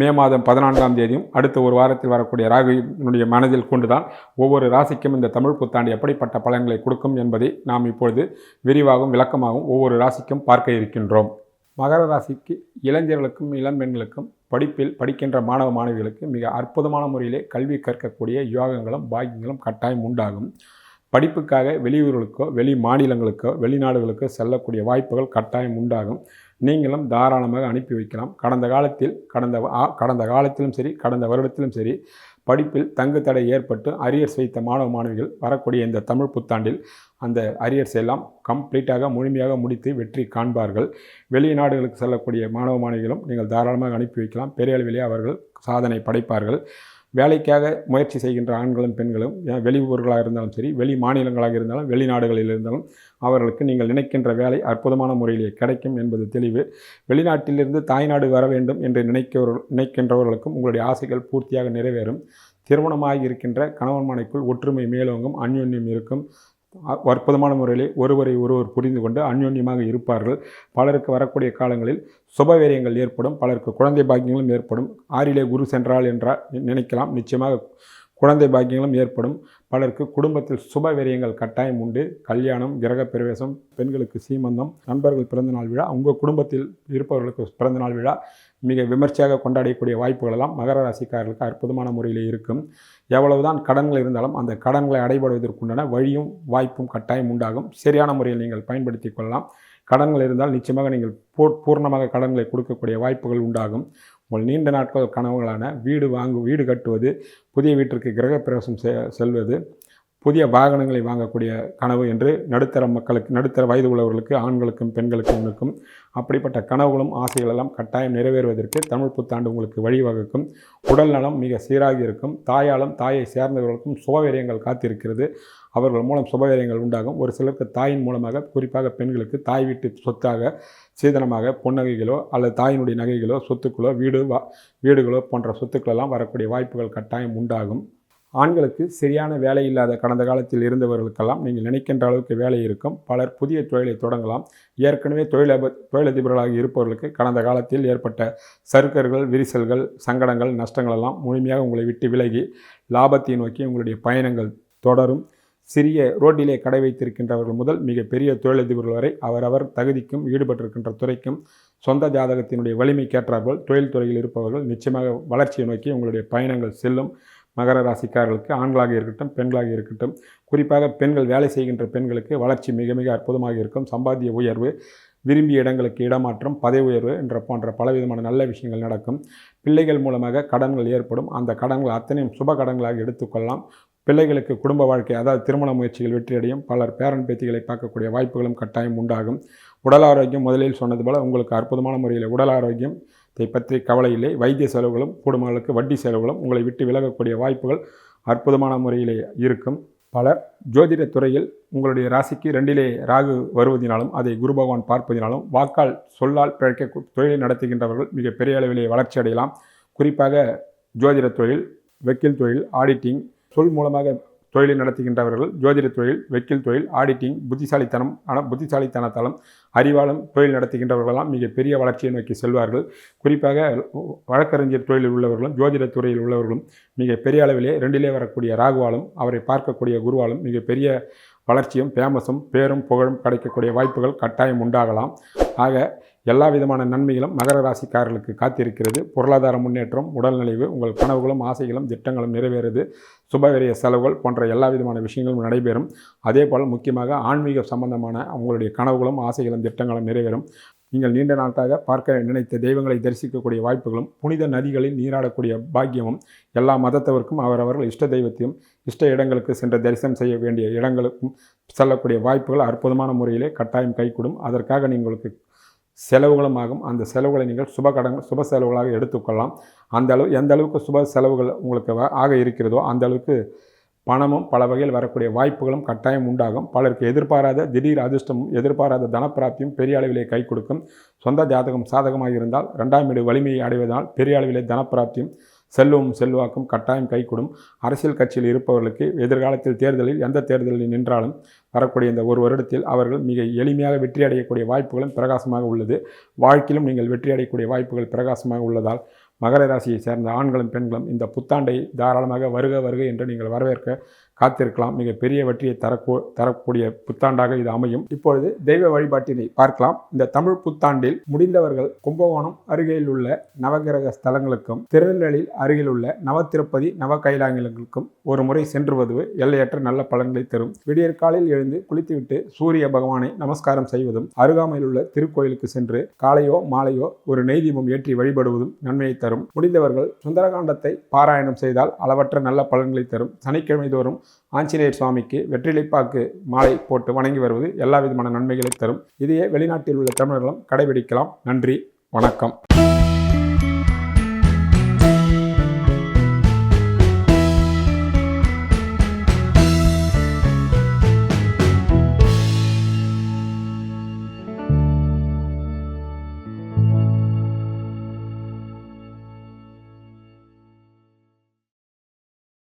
மே மாதம் பதினான்காம் தேதியும் அடுத்த ஒரு வாரத்தில் வரக்கூடிய ராகுனுடைய மனதில் கொண்டுதான் ஒவ்வொரு ராசிக்கும் இந்த தமிழ் புத்தாண்டு எப்படிப்பட்ட பலன்களை கொடுக்கும் என்பதை நாம் இப்பொழுது விரிவாகவும் விளக்கமாகவும் ஒவ்வொரு ராசிக்கும் பார்க்க இருக்கின்றோம். மகர ராசிக்கு இளைஞர்களுக்கும் இளம் பெண்களுக்கும் படிப்பில் படிக்கின்ற மாணவ மாணவிகளுக்கு மிக அற்புதமான முறையிலே கல்வி கற்கக்கூடிய யோகங்களும் பாக்கியங்களும் கட்டாயம் உண்டாகும். படிப்புக்காக வெளியூர்களுக்கோ வெளி மாநிலங்களுக்கோ வெளிநாடுகளுக்கோ செல்லக்கூடிய வாய்ப்புகள் கட்டாயம் உண்டாகும். நீங்களும் தாராளமாக அனுப்பி வைக்கலாம். கடந்த காலத்தில் கடந்த ஆ- கடந்த காலத்திலும் சரி கடந்த வருடத்திலும் சரி படிப்பில் தங்கு தடை ஏற்பட்டு அரியர்ஸ் வைத்த மாணவ மாணவிகள் வரக்கூடிய இந்த தமிழ் புத்தாண்டில் அந்த அரியர்ஸ் எல்லாம் கம்ப்ளீட்டாக முழுமையாக முடித்து வெற்றி காண்பார்கள். வெளிநாடுகளுக்கு செல்லக்கூடிய மாணவ மாணவிகளும் நீங்கள் தாராளமாக அனுப்பி வைக்கலாம். பெரிய அளவிலே அவர்கள் சாதனை படைப்பார்கள். வேலைக்காக முயற்சி செய்கின்ற ஆண்களும் பெண்களும் வெளியூர்களாக இருந்தாலும் சரி வெளி மாநிலங்களாக இருந்தாலும் வெளிநாடுகளில் இருந்தாலும் அவர்களுக்கு நீங்கள் நினைக்கின்ற வேலை அற்புதமான முறையிலே கிடைக்கும் என்பது தெளிவு. வெளிநாட்டிலிருந்து தாய்நாடு வர வேண்டும் என்று நினைக்கிறவர்கள் நினைக்கின்றவர்களுக்கும் உங்களுடைய ஆசைகள் பூர்த்தியாக நிறைவேறும். திருமணமாக இருக்கின்ற கணவன் மனைக்குள் ஒற்றுமை மேலோங்கும் அந்யோன்யம் இருக்கும். அற்புதமான முறையிலே ஒருவரை ஒருவர் புரிந்து கொண்டு அந்யோன்யமாக இருப்பார்கள். பலருக்கு வரக்கூடிய காலங்களில் சுபவீரியங்கள் ஏற்படும் பலருக்கு குழந்தை பாக்கியங்களும் ஏற்படும். ஆறிலே குரு சென்றால் என்றால் நினைக்கலாம். நிச்சயமாக குழந்தை பாக்கியங்களும் ஏற்படும். பலருக்கு குடும்பத்தில் சுப விரயங்கள் கட்டாயம் உண்டு. கல்யாணம் கிரகப் பிரவேசம் பெண்களுக்கு சீமந்தம் நண்பர்கள் பிறந்தநாள் விழா உங்கள் குடும்பத்தில் இருப்பவர்களுக்கு பிறந்தநாள் விழா மிக விமர்சையாக கொண்டாடக்கூடிய வாய்ப்புகளெல்லாம் மகர ராசிக்காரர்களுக்கு அற்புதமான முறையில் இருக்கும். எவ்வளவுதான் கடன்கள் இருந்தாலும் அந்த கடன்களை அடைபடுவதற்குண்டான வழியும் வாய்ப்பும் கட்டாயம் உண்டாகும். சரியான முறையில் நீங்கள் பயன்படுத்தி கொள்ளலாம். கடன்கள் இருந்தால் நிச்சயமாக நீங்கள் பூ- பூர்ணமாக கடன்களை கொடுக்கக்கூடிய வாய்ப்புகள் உண்டாகும். உங்கள் நீண்ட நாட்கள் கனவுகளான வீடு வாங்கு வீடு கட்டுவது புதிய வீட்டிற்கு கிரகப்பிரவேசம் செ- செல்வது புதிய வாகனங்களை வாங்கக்கூடிய கனவு என்று நடுத்தர மக்களுக்கு நடுத்தர வயது உள்ளவர்களுக்கு ஆண்களுக்கும் பெண்களுக்கும் இருக்கும் அப்படிப்பட்ட கனவுகளும் ஆசைகளெல்லாம் கட்டாயம் நிறைவேறுவதற்கு தமிழ் புத்தாண்டு உங்களுக்கு வழிவகுக்கும். உடல் நலம் மிக சீராக இருக்கும். தாயாலும் தாயை சேர்ந்தவர்களுக்கும் சுபவீரியங்கள் காத்திருக்கிறது. அவர்கள் மூலம் சுபவீரியங்கள் உண்டாகும். ஒரு சிலருக்கு தாயின் மூலமாக குறிப்பாக பெண்களுக்கு தாய் வீட்டு சொத்தாக சீதனமாக பொன்னகைகளோ அல்லது தாயினுடைய நகைகளோ சொத்துக்களோ வீடு வா வீடுகளோ போன்ற சொத்துக்களெல்லாம் வரக்கூடிய வாய்ப்புகள் கட்டாயம் உண்டாகும். ஆண்களுக்கு சரியான வேலை இல்லாத கடந்த காலத்தில் இருந்தவர்களுக்கெல்லாம் நீங்கள் நினைக்கின்ற அளவுக்கு வேலை இருக்கும். பலர் புதிய தொழிலை தொடங்கலாம். ஏற்கனவே தொழிலப தொழிலதிபர்களாக இருப்பவர்களுக்கு கடந்த காலத்தில் ஏற்பட்ட சறுக்கர்கள் விரிசல்கள் சங்கடங்கள் நஷ்டங்கள் எல்லாம் முழுமையாக உங்களை விட்டு விலகி லாபத்தை நோக்கி உங்களுடைய பயணங்கள் தொடரும். சிறிய ரோட்டிலே கடை வைத்திருக்கின்றவர்கள் முதல் மிகப்பெரிய தொழிலதிபர்கள் வரை அவரவர் தகுதிக்கும் ஈடுபட்டிருக்கின்ற துறைக்கும் சொந்த ஜாதகத்தினுடைய வலிமைக்கேற்றார்கள் தொழில் துறையில் இருப்பவர்கள் நிச்சயமாக வளர்ச்சியை நோக்கி உங்களுடைய பயணங்கள் செல்லும். மகர ராசிக்காரர்களுக்கு ஆண்களாக இருக்கட்டும் பெண்களாக இருக்கட்டும் குறிப்பாக பெண்கள் வேலை செய்கின்ற பெண்களுக்கு வளர்ச்சி மிக மிக அற்புதமாக இருக்கும். சம்பாத்திய உயர்வு விரும்பிய இடங்களுக்கு இடமாற்றம் பதவி உயர்வு என்ற போன்ற பலவிதமான நல்ல விஷயங்கள் நடக்கும். பிள்ளைகள் மூலமாக கடன்கள் ஏற்படும். அந்த கடன்கள் அத்தனையும் சுப கடன்களாக எடுத்துக்கொள்ளலாம். பிள்ளைகளுக்கு குடும்ப வாழ்க்கை அதாவது திருமண முயற்சிகள் வெற்றியடையும். பலர் பேரன் பேத்திகளை பார்க்கக்கூடிய வாய்ப்புகளும் கட்டாயம் உண்டாகும். உடல் ஆரோக்கியம் முதலில் சொன்னது போல் உங்களுக்கு அற்புதமான முறையில் உடல் ஆரோக்கியம் இதை பற்றி கவலை இல்லை வைத்திய செலவுகளும் குடும்பங்களுக்கு வட்டி செலவுகளும் உங்களை விட்டு விலகக்கூடிய வாய்ப்புகள் அற்புதமான முறையிலே இருக்கும். பலர் ஜோதிட துறையில் உங்களுடைய ராசிக்கு ரெண்டிலே ராகு வருவதினாலும் அதை குரு பகவான் பார்ப்பதினாலும் வாக்கால் சொல்லால் பிழைக்க தொழிலை நடத்துகின்றவர்கள் மிக பெரிய அளவிலே வளர்ச்சி அடையலாம். குறிப்பாக ஜோதிட தொழில் வக்கீல் தொழில் ஆடிட்டிங் சொல் மூலமாக தொழிலை நடத்துகின்றவர்கள் ஜோதிட தொழில் வக்கீல் தொழில் ஆடிட்டிங் புத்திசாலித்தனம் ஆனால் புத்திசாலித்தனத்தாலும் அறிவாலும் தொழில் நடத்துகின்றவர்களெல்லாம் மிக பெரிய வளர்ச்சியை நோக்கி செல்வார்கள். குறிப்பாக வழக்கறிஞர் தொழிலில் உள்ளவர்களும் ஜோதிட துறையில் உள்ளவர்களும் மிக பெரிய அளவிலே ரெண்டிலே வரக்கூடிய ராகுவாலும் அவரை பார்க்கக்கூடிய குருவாலும் மிக பெரிய வளர்ச்சியும் ஃபேமஸும் பேரும் புகழும் கிடைக்கக்கூடிய வாய்ப்புகள் கட்டாயம் உண்டாகலாம். ஆக எல்லா விதமான நன்மைகளும் மகர ராசிக்காரர்களுக்கு காத்திருக்கிறது. பொருளாதார முன்னேற்றம் உடல்நிலைவு உங்கள் கனவுகளும் ஆசைகளும் திட்டங்களும் நிறைவேறுது. சுபவிரிய செலவுகள் போன்ற எல்லா விதமான விஷயங்களும் நடைபெறும். அதே போல் முக்கியமாக ஆன்மீக சம்பந்தமான உங்களுடைய கனவுகளும் ஆசைகளும் திட்டங்களும் நிறைவேறும். நீங்கள் நீண்ட நாட்களாக பார்க்க நினைத்த தெய்வங்களை தரிசிக்கக்கூடிய வாய்ப்புகளும் புனித நதிகளில் நீராடக்கூடிய பாக்கியமும் எல்லா மதத்தவருக்கும் அவரவர்கள் இஷ்ட தெய்வத்தையும் இஷ்ட இடங்களுக்கு சென்று தரிசனம் செய்ய வேண்டிய இடங்களுக்கும் செல்லக்கூடிய வாய்ப்புகள் அற்புதமான முறையிலே கட்டாயம் கைகூடும். அதற்காக நீங்களுக்கு செலவுகளும் ஆகும் அந்த செலவுகளை நீங்கள் சுப கடன் சுப செலவுகளாக எடுத்துக்கொள்ளலாம். அந்த அளவு எந்த அளவுக்கு சுப செலவுகள் உங்களுக்கு ஆக இருக்கிறதோ அந்த அளவுக்கு பணமும் பல வகையில் வரக்கூடிய வாய்ப்புகளும் கட்டாயம் உண்டாகும். பலருக்கு எதிர்பாராத திடீர் அதிர்ஷ்டமும் எதிர்பாராத தனப்பிராப்தியும் பெரிய அளவிலே கை கொடுக்கும். சொந்த ஜாதகம் சாதகமாக இருந்தால் ரெண்டாம் வீடு வலிமையை அடைவதனால் பெரிய அளவிலே தனப்பிராப்தியும் செல்வமும் செல்வாக்கும் கட்டாயம் கைகூடும் அரசியல் கட்சியில் இருப்பவர்களுக்கு எதிர்காலத்தில் தேர்தலில் எந்த தேர்தலில் நின்றாலும் வரக்கூடிய இந்த ஒரு வருடத்தில் அவர்கள் மிக எளிமையாக வெற்றி அடையக்கூடிய வாய்ப்புகளும் பிரகாசமாக உள்ளது. வாழ்க்கையிலும் நீங்கள் வெற்றி அடையக்கூடிய வாய்ப்புகள் பிரகாசமாக உள்ளதால் மகர ராசியை சேர்ந்த ஆண்களும் பெண்களும் இந்த புத்தாண்டை தாராளமாக வருக வருக என்று நீங்கள் வரவேற்க காத்திருக்கலாம். மிக பெரிய வெற்றியை தரக்கூ தரக்கூடிய புத்தாண்டாக இது அமையும். இப்பொழுது தெய்வ வழிபாட்டினை பார்க்கலாம். இந்த தமிழ் புத்தாண்டில் முடிந்தவர்கள் கும்பகோணம் அருகில் உள்ள நவகிரக ஸ்தலங்களுக்கும் திருநெல்வேலியில் அருகில் உள்ள நவத்திருப்பதி நவ கைலாயங்களுக்கும் ஒரு முறை சென்று வருவது எல்லையற்ற நல்ல பலன்களை தரும். விடியற்காலில் எழுந்து குளித்துவிட்டு சூரிய பகவானை நமஸ்காரம் செய்வதும் அருகாமையில் உள்ள திருக்கோயிலுக்கு சென்று காலையோ மாலையோ ஒரு நெய்தீபம் ஏற்றி வழிபடுவதும் நன்மையை தரும். முடிந்தவர்கள் சுந்தரகாண்டத்தை பாராயணம் செய்தால் அளவற்ற நல்ல பலன்களை தரும். சனிக்கிழமை தோறும் ஆஞ்சநேயர் சுவாமிக்கு வெற்றிலைப்பாக்கு மாலை போட்டு வணங்கி வருவது எல்லா விதமான நன்மைகளை தரும். இதையே வெளிநாட்டில் உள்ள தமிழர்களும் கடைபிடிக்கலாம். நன்றி. வணக்கம்.